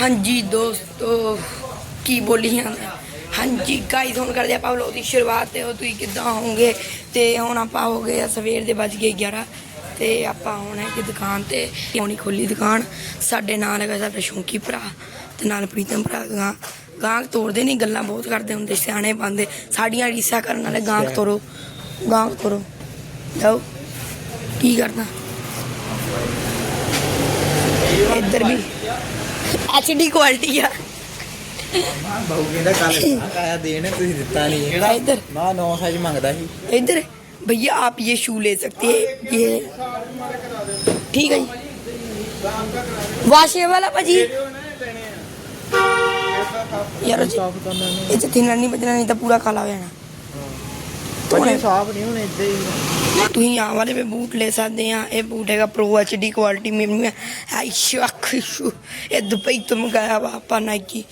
ਹਾਂਜੀ ਦੋਸਤੋ ਕੀ ਬੋਲੀ ਹਾਂ ਹਾਂਜੀ ਗਾਈਜ਼ ਹੁਣ ਕਰਦੇ ਆਪਾਂ ਵਲੋਗ ਦੀ ਸ਼ੁਰੂਆਤ ਤੇ ਉਹ ਤੁਸੀਂ ਕਿੱਦਾਂ ਹੋਵੋਗੇ? ਤੇ ਹੁਣ ਆਪਾਂ ਹੋ ਗਏ ਆ ਸਵੇਰ ਦੇ ਵੱਜ ਗਏ 11 ਤੇ ਆਪਾਂ ਹੁਣ ਹੈ ਕਿ ਦੁਕਾਨ ਤੇ ਹੁਣੀ ਖੋਲੀ ਦੁਕਾਨ? ਸਾਡੇ ਨਾਲ ਹੈਗਾ ਸਾਡਾ ਸ਼ੌਂਕੀ ਭਰਾ ਤੇ ਨਾਲ ਪ੍ਰੀਤਮ ਭਰਾ ਗਾਂ ਗਾਂਕ ਤੋੜਦੇ ਨਹੀਂ ਗੱਲਾਂ ਬਹੁਤ ਕਰਦੇ ਹੁੰਦੇ ਸਿਆਣੇ ਬੰਦੇ ਸਾਡੀਆਂ ਰੀਸਾਂ ਕਰਨ ਵਾਲੇ ਗਾਂਕ ਤੋੜੋ ਗਾਂਕ ਤੋੜੋ ਜਾਓ ਕੀ ਕਰਨਾ? ਇੱਧਰ ਵੀ। ਐਚਡੀ ਕੁਆਲਿਟੀ ਆ ਬਾਹੂ ਕਹਿੰਦਾ ਕੱਲ ਆਇਆ ਦੇਣ ਤੁਸੀਂ ਦਿੱਤਾ ਨਹੀਂ ਕਿਹੜਾ ਇੱਧਰ ਨਾ 9 ਸਾਈਜ਼ ਮੰਗਦਾ ਸੀ इधर भैया आप ये शू ले सकते हैं ये ठीक है जी वाशे वाला भाजी यार ਇਹ ਚ ਥਿਨਰ ਨਹੀਂ ਬਚਣਾ ਨਹੀਂ ਤਾਂ ਪੂਰਾ ਕਾਲਾ ਹੋ ਬੜੇ ਸਾਫ਼ ਨਹੀਂ ਹੁਣ ਇੱਦਾਂ ਹੀ। ਤੁਸੀਂ ਆ ਵਾਲੇ ਵੀ ਬੂਟ ਲੈ ਸਕਦੇ ਆ ਇਹ ਬੂਟ ਹੈਗਾ ਪ੍ਰੋ ਐਚਡੀ ਕੁਆਲਿਟੀ ਮੈਨੂੰ ਆਈ ਸ਼ੱਕ ਸ਼ੂ ਇਹ ਦੁਬਈ ਤੋਂ ਮੰਗਾਇਆ ਵਾ ਆਪਾਂ ਨਾਈਕੀ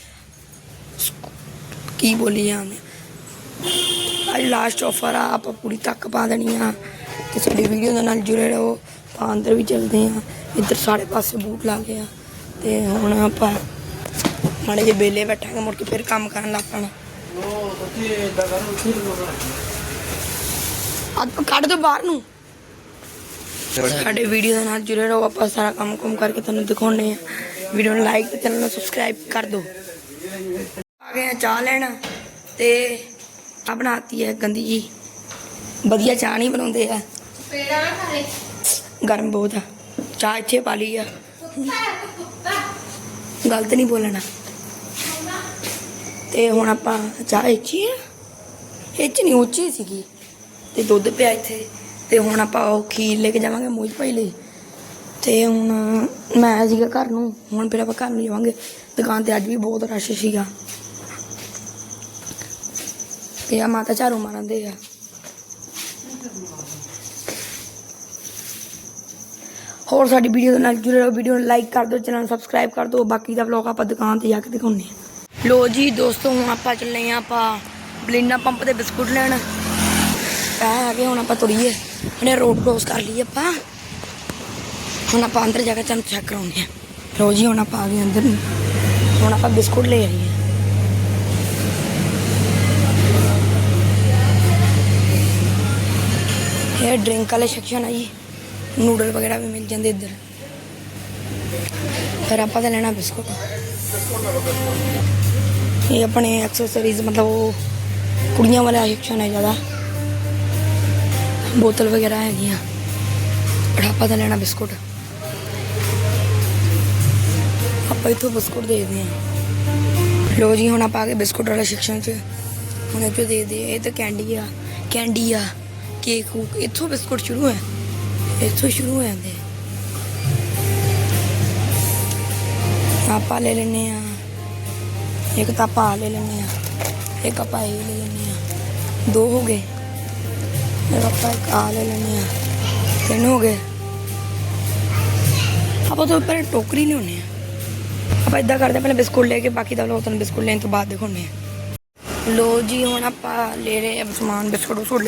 ਕੀ ਬੋਲੀ ਜਾਂਦੇ ਅੱਜ ਲਾਸਟ ਆਫਰ ਆ ਆਪਾਂ ਪੂਰੀ ਤੱਕ ਪਾ ਦੇਣੀ ਆ। ਤੇ ਸਾਡੀ ਵੀਡੀਓ ਦੇ ਨਾਲ ਜੁੜੇ ਰਹੋ ਆਪਾਂ ਅੰਦਰ ਵੀ ਚੱਲਦੇ ਆ ਇੱਧਰ ਸਾਰੇ ਪਾਸੇ ਬੂਟ ਲਾ ਗਏ ਆ। ਤੇ ਹੁਣ ਆਪਾਂ ਮਾੜੇ ਜਿਹੇ ਬੇਲੇ ਬੈਠਾਂਗੇ ਮੁੜ ਕੇ ਫਿਰ ਕੰਮ ਕਰਨ ਲੱਗ ਪੈਣਾ। ਅੱਜ ਕੱਢ ਦੋ ਬਾਹਰ ਨੂੰ। ਸਾਡੇ ਵੀਡੀਓ ਦੇ ਨਾਲ ਜੁੜੇ ਰਹੋ ਆਪਾਂ ਸਾਰਾ ਕੰਮ ਕੁਮ ਕਰਕੇ ਤੁਹਾਨੂੰ ਦਿਖਾਉਣੇ ਆ ਵੀਡੀਓ ਨੂੰ ਲਾਈਕ ਤੇ ਚੈਨਲ ਨੂੰ ਸਬਸਕ੍ਰਾਈਬ ਕਰ ਦਿਓ। ਆ ਗਏ ਆ ਚਾਹ ਲੈਣ ਤੇ ਆ ਬਣਾਤੀ ਹੈ ਗੰਦੀ ਜੀ। ਵਧੀਆ ਚਾਹ ਨਹੀਂ ਬਣਾਉਂਦੇ ਆ। ਗਰਮ ਬਹੁਤ ਆ। ਚਾਹ ਇੱਥੇ ਪਾ ਲਈ ਆ। ਗਲਤ ਨਹੀਂ ਬੋਲਣਾ। ਤੇ ਹੁਣ ਆਪਾਂ ਚਾਹ ਇੱਚੀ ਆ। ਇਹ ਚ ਨਹੀਂ ਉੱਚੀ ਸੀਗੀ। ਤੇ ਦੁੱਧ ਪਿਆ ਇੱਥੇ। ਤੇ ਹੁਣ ਆਪਾਂ ਉਹ ਖੀਰ ਲੈ ਕੇ ਜਾਵਾਂਗੇ ਮੋਜ ਭਾਈ ਲਈ। ਤੇ ਹੁਣ ਮੈਂ ਸੀਗਾ ਘਰ ਨੂੰ, ਹੁਣ ਫਿਰ ਆਪਾਂ ਘਰ ਨੂੰ ਜਾਵਾਂਗੇ। ਦੁਕਾਨ ਤੇ ਅੱਜ ਵੀ ਬਹੁਤ ਰਸ਼ ਸੀਗਾ। ਤੇ ਆ ਮਾਤਾ ਝਾੜੂ ਮਾਰਦੇ ਆ। ਹੋਰ ਸਾਡੀ ਵੀਡੀਓ ਦੇ ਨਾਲ ਜੁੜੇ ਰਹੋ। ਵੀਡੀਓ ਨੂੰ ਲਾਈਕ ਕਰ ਦਿਓ, ਚੈਨਲ ਨੂੰ ਸਬਸਕ੍ਰਾਈਬ ਕਰ ਦਿਓ। ਬਾਕੀ ਦਾ ਵਲੌਗ ਆਪਾਂ ਦੁਕਾਨ ਤੇ ਜਾ ਕੇ ਦਿਖਾਉਂਦੇ ਹਾਂ। ਲੋ ਜੀ ਦੋਸਤੋ, ਹੁਣ ਆਪਾਂ ਚੱਲੇ ਆ ਆਪਾਂ ਬਲਿੰਨਾ ਪੰਪ ਦੇ ਬਿਸਕੁਟ ਲੈਣ। ਆ ਹੈਗੇ ਹੁਣ ਆਪਾਂ ਤੁਰੀਏ। ਹੁਣੇ ਰੋਡ ਕ੍ਰੋਸ ਕਰ ਲਈ ਆਪਾਂ। ਹੁਣ ਆਪਾਂ ਅੰਦਰ ਜਾ ਕੇ ਤੁਹਾਨੂੰ ਚੈੱਕ ਕਰਾਉਂਦੇ ਆ ਲੋ ਜੀ, ਹੁਣ ਆਪਾਂ ਆ ਗਏ ਅੰਦਰ ਹੁਣ ਆਪਾਂ ਬਿਸਕੁਟ ਲੈ ਆਈਏ। ਇਹ ਡਰਿੰਕ ਵਾਲੇ ਸੈਕਸ਼ਨ ਆ ਜੀ। ਨੂਡਲ ਵਗੈਰਾ ਵੀ ਮਿਲ ਜਾਂਦੇ ਇੱਧਰ। ਫਿਰ ਆਪਾਂ ਤਾਂ ਲੈਣਾ ਬਿਸਕੁਟ। ਇਹ ਆਪਣੇ ਐਕਸੈਸਰੀਜ਼ ਮਤਲਬ ਉਹ ਕੁੜੀਆਂ ਵਾਲਾ ਸੈਕਸ਼ਨ ਹੈ ਜ਼ਿਆਦਾ। ਬੋਤਲ ਵਗੈਰਾ ਹੈਗੀਆਂ। ਪਰ ਆਪਾਂ ਤਾਂ ਲੈਣਾ ਬਿਸਕੁਟ। ਆਪਾਂ ਇਥੋਂ ਬਿਸਕੁਟ ਦੇਖਦੇ ਹਾਂ। ਲੋ ਜੀ, ਹੁਣ ਆਪਾਂ ਆ ਗਏ ਬਿਸਕੁਟ ਵਾਲੇ ਸੈਕਸ਼ਨ 'ਚ। ਹੁਣ ਇਹ ਦੇਖਦੇ ਦੇ ਇਹ ਤਾਂ ਕੈਂਡੀ ਆ। ਕੈਂਡੀ ਆ। ਕੇਕ ਇੱਥੋਂ ਬਿਸਕੁਟ ਸ਼ੁਰੂ ਹੈ ਇੱਥੋਂ ਸ਼ੁਰੂ ਹੋ ਜਾਂਦੇ ਆਪਾਂ ਲੈ ਲੈਨੇ ਆ ਇੱਕ ਤਾਂ ਆਪਾਂ ਲੈ ਲੈਨੇ ਆ ਇੱਕ ਆਪਾਂ ਇਹ ਲੈ ਲੈਨੇ ਆ ਦੋ ਹੋ ਗਏ। ਫਿਰ ਆਪਾਂ ਇੱਕ ਆ ਲੈ ਲੈਨੇ ਆ। ਤਿੰਨ ਹੋ ਗਏ। ਆਪਾਂ ਤੋਂ ਉੱਪਰ ਟੋਕਰੀ ਲਿਆਉਣੇ ਆ। ਆਪਾਂ ਇਦਾਂ ਕਰਦੇ ਹਾਂ, ਬਿਸਕੁਟ ਲੈ ਕੇ ਬਾਕੀ ਦਾ ਲੋਕ ਤੁਹਾਨੂੰ ਬਿਸਕੁਟ ਲੈਣ ਤੋਂ ਬਾਅਦ ਦਿਖਾਉਣੇ ਆ। ਲੋ ਜੀ ਹੁਣ ਆਪਾਂ ਲੈ ਰਹੇ ਆ ਸਮਾਨ ਬਿਸਕੁਟ ਬਸਕੁਟ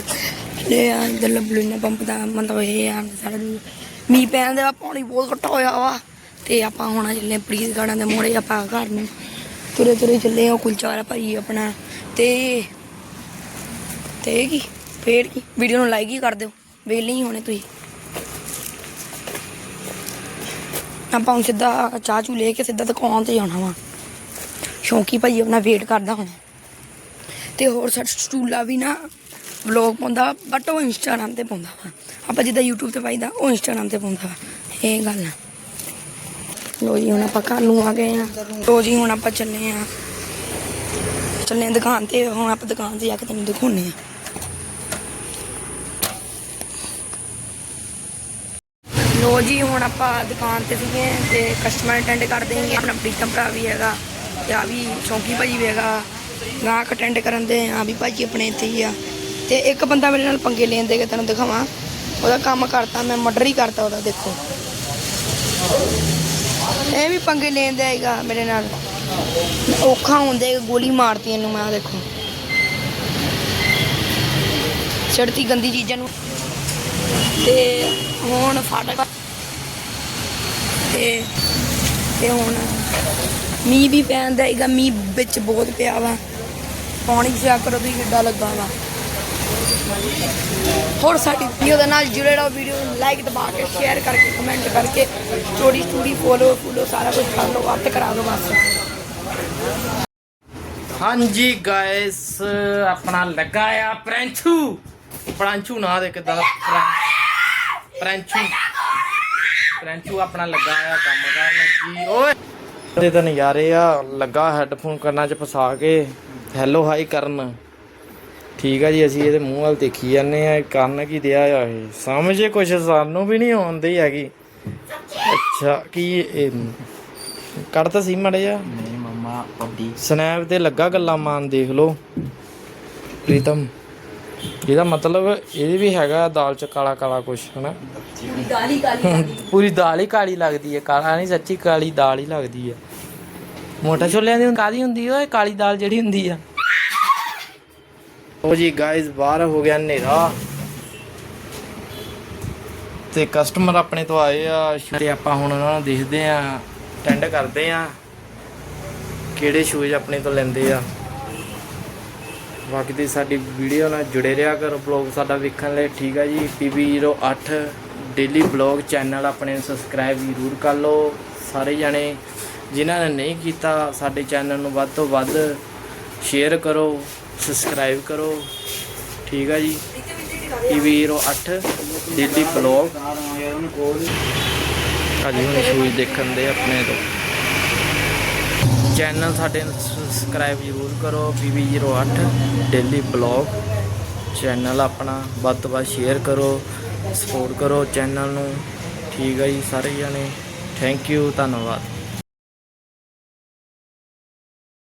ਲੈ ਆ ਇਧਰ ਲਬਲੂਨਾ ਪੰਪ ਦਾ ਮਤਲਬ ਇਹ ਆ ਸਾਡਾ ਮੀਂਹ ਪੈਣ ਦਾ ਪਾਣੀ ਬਹੁਤ ਘਟਾ ਹੋਇਆ ਵਾ। ਤੇ ਆਪਾਂ ਹੁਣ ਚੱਲੇ ਪ੍ਰੀਤ ਗਾਰਡਨ ਦੇ ਮੋੜੇ ਆਪਾਂ ਘਰ ਨੂੰ ਤੁਰੇ ਤੁਰੇ ਚੱਲੇ ਆ ਕੁਲਚਾ ਵਾਲਾ ਭਾਈ ਆਪਣਾ। ਤੇ ਤੇ ਕੀ? ਫੇਰ ਕੀ? ਵੀਡੀਓ ਨੂੰ ਲਾਈਕ ਹੀ ਕਰ ਦਿਓ। ਵੇਲੇ ਹੀ ਹੋਣੇ ਤੁਸੀਂ। ਆਪਾਂ ਹੁਣ ਸਿੱਧਾ ਚਾਹ ਚੂ ਲੈ ਕੇ ਸਿੱਧਾ ਦੁਕਾਨ ਤੇ ਜਾਣਾ ਵਾ। ਸ਼ੌਂਕੀ ਭਾਈ ਆਪਣਾ ਵੇਟ ਕਰਦਾ ਹੁਣ। ਤੇ ਹੋਰ ਸਾਡਾ ਸਟੂਲਾ ਵੀ ਨਾ ਵਲੌਗ ਪਾਉਂਦਾ ਬਟ ਉਹ ਇੰਸਟਾਗ੍ਰਾਮ ਤੇ ਪਾਉਂਦਾ ਵਾ। ਆਪਾਂ ਜਿੱਦਾਂ YouTube ਤੇ ਪਾਈਦਾ, ਉਹ ਇੰਸਟਾਗ੍ਰਾਮ ਤੇ ਪਾਉਂਦਾ ਵਾ। ਇਹ ਗੱਲ ਆ। ਲੋ ਜੀ, ਹੁਣ ਆਪਾਂ ਘਰ ਨੂੰ ਆ ਗਏ ਆ। ਲੋ ਜੀ, ਹੁਣ ਆਪਾਂ ਚੱਲੇ ਆ। ਚੱਲੇ ਦੁਕਾਨ ਤੇ, ਹੁਣ ਆਪਾਂ ਦੁਕਾਨ ਤੇ ਜਾ ਕੇ ਤੈਨੂੰ ਦਿਖਾਉਣੇ ਆ। ਲੋ ਜੀ, ਹੁਣ ਆਪਾਂ ਦੁਕਾਨ ਤੇ ਸੀਗੇ ਤੇ ਕਸਟਮਰ ਅਟੈਂਡ ਕਰਦੇ ਹੈਗੇ ਆਪਣਾ ਪ੍ਰੀਤਮ ਭਰਾ ਵੀ ਹੈਗਾ ਤੇ ਆ ਵੀ ਸ਼ੌਂਕੀ ਭਾਜੀ ਵੀ ਹੈਗਾ। ਗਾਹਕ ਅਟੈਂਡ ਕਰਨ ਦੇ ਆ ਵੀ ਭਾਜੀ ਆਪਣੇ ਇੱਥੇ ਹੀ ਆ। ਤੇ ਇੱਕ ਬੰਦਾ ਮੇਰੇ ਨਾਲ ਪੰਗੇ ਲੈਣ ਦੇ ਕੇ ਤੈਨੂੰ ਦਿਖਾਵਾਂ। ਉਹਦਾ ਕੰਮ ਕਰਤਾ, ਮੈਂ ਮਰਡਰ ਹੀ ਕਰਤਾ ਉਹਦਾ, ਦੇਖੋ। ਇਹ ਵੀ ਪੰਗੇ ਲੈਣ ਦੇ ਹੈਗਾ ਮੇਰੇ ਨਾਲ। ਔਖਾ ਹੁੰਦੇ ਗੋਲੀ ਮਾਰਤੀ ਇਹਨੂੰ ਮੈਂ ਆਹ ਦੇਖੋ। ਛੜਤੀ ਗੰਦੀ ਚੀਜ਼ਾਂ ਨੂੰ ਤੇ ਹੁਣ ਫਾਟਕ ਤੇ ਤੇ ਹੁਣ ਮੀਂਹ ਵੀ ਪੈਂਦਾ ਹੈਗਾ ਮੀਂਹ ਵਿੱਚ ਬਹੁਤ ਪਿਆ ਵਾ। ਪਾਣੀ ਚੈੱਕ ਕਰੋ, ਤੁਸੀਂ ਕਿੱਡਾ ਲੱਗਾ ਵਾ। ਹੋਰ ਸਾਡੀ ਵੀਡੀਓ ਦੇ ਨਾਲ ਜੁੜੇ ਰਹੋ, ਵੀਡੀਓ ਨੂੰ ਲਾਈਕ ਦਬਾ ਕੇ ਸ਼ੇਅਰ ਕਰਕੇ ਕਮੈਂਟ ਕਰਕੇ ਸਟੋਰੀ ਸਟੋਰੀ ਫੋਲੋ ਫੋਲੋ ਸਾਰਾ ਕੁਝ ਕਰ ਲਓ, ਵੱਧ ਕਰਾ ਦਿਓ ਬਸ। ਹਾਂਜੀ ਗਾਇਸ ਆਪਣਾ ਲੱਗਾ ਆ ਪ੍ਰੈਂਚੂ ਪ੍ਰੈਂਚੂ ਨਾਂ ਦੇ ਕਿਦਾਂ ਦਾ ਪ੍ਰੈਂਚੂ। ਪ੍ਰੈਂਚੂ ਆਪਣਾ ਲੱਗਾ ਆ ਕੰਮ ਕਰਨ ਲੱਗੀ ਓਏ। ਤੇ ਤਾਂ ਨਜ਼ਾਰੇ ਆ ਲੱਗਾ ਹੈੱਡਫੋਨ ਕੰਨਾਂ 'ਚ ਫਸਾ ਕੇ ਹੈਲੋ ਹਾਈ ਕਰਨ। ਠੀਕ ਆ ਜੀ ਅਸੀਂ ਇਹਦੇ ਮੂੰਹ ਵੱਲ ਦੇਖੀ ਜਾਂਦੇ ਆ ਕਰਨ ਕੀ ਦਿਆ ਆ ਇਹ? ਸਮਝੇ ਕੁਛ ਸਾਨੂੰ ਵੀ ਨਹੀਂ ਆਉਂਦੀ ਹੈਗੀ। ਅੱਛਾ ਕੀ ਇਹ? ਕੱਢ ਤਾਂ ਸੀ ਮੜੇ ਆ ਨਹੀਂ ਮਮਾ ਪੱਡੀ ਸਨੈਪ ਤੇ ਲੱਗਾ ਗੱਲਾਂ ਮਾਨ ਦੇਖ ਲਓ। ਪ੍ਰੀਤਮ। ਇਹਦਾ ਮਤਲਬ ਇਹ ਵੀ ਹੈਗਾ ਦਾਲ ਚ ਕਾਲਾ ਕਾਲਾ ਕੁਛ ਹਨਾ? ਗਾਲੀ ਪੂਰੀ ਦਾਲ ਹੀ ਕਾਲੀ ਲੱਗਦੀ ਹੈ ਕਾਲਾ ਨਹੀਂ ਸੱਚੀ ਕਾਲੀ ਦਾਲ ਹੀ ਲੱਗਦੀ ਹੈ। ਮੋਟਾ ਛੋਲਿਆਂ ਦੀ ਕਾਦੀ ਹੁੰਦੀ ਓਏ ਕਾਲੀ ਦਾਲ ਜਿਹੜੀ ਹੁੰਦੀ ਆ? ਉਹ ਜੀ ਗਾਇਸ ਬਾਹਰ ਹੋ ਗਿਆ ਹਨੇਰਾ। ਤੇ ਕਸਟਮਰ ਆਪਣੇ ਤੋਂ ਆਏ ਆ ਤੇ ਆਪਾਂ ਹੁਣ ਉਹਨਾਂ ਨੂੰ ਦੇਖਦੇ ਆ ਅਟੈਂਡ ਕਰਦੇ ਆ ਕਿਹੜੇ ਸ਼ੂਜ਼ ਆਪਣੇ ਤੋਂ ਲੈਂਦੇ ਆ। ਬਾਕੀ ਦੀ ਸਾਡੀ ਵੀਡੀਓ ਨਾਲ ਜੁੜੇ ਰਿਹਾ ਕਰੋ। ਬਲੌਗ ਸਾਡਾ ਵੇਖਣ ਲਈ ਠੀਕ ਆ ਜੀ। PB08 ਡੇਲੀ ਬਲੌਗ ਚੈਨਲ ਆਪਣੇ ਨੂੰ ਸਬਸਕ੍ਰਾਈਬ ਜ਼ਰੂਰ ਕਰ ਲਓ। ਸਾਰੇ ਜਣੇ ਜਿਨ੍ਹਾਂ ਨੇ ਨਹੀਂ ਕੀਤਾ, ਸਾਡੇ ਚੈਨਲ ਨੂੰ ਵੱਧ ਤੋਂ ਵੱਧ ਸ਼ੇਅਰ ਕਰੋ ਸਬਸਕ੍ਰਾਈਬ ਕਰੋ। ਠੀਕ ਆ ਜੀ। PB08 ਡੇਲੀ ਬਲੌਗ ਅੱਜ ਹੁਣ ਸ਼ੂਜ਼ ਦੇਖਣ ਦੇ ਆਪਣੇ ਤੋਂ। ਚੈਨਲ ਸਾਡੇ ਨੂੰ ਸਬਸਕ੍ਰਾਈਬ ਜ਼ਰੂਰ ਕਰੋ BB08 ਡੇਲੀ ਬਲੌਗ ਚੈਨਲ ਆਪਣਾ ਵੱਧ ਤੋਂ ਵੱਧ ਸ਼ੇਅਰ ਕਰੋ ਸਪੋਰਟ ਕਰੋ ਚੈਨਲ ਨੂੰ। ਠੀਕ ਹੈ ਜੀ, ਸਾਰੇ ਜਣੇ। ਥੈਂਕ ਯੂ ਧੰਨਵਾਦ।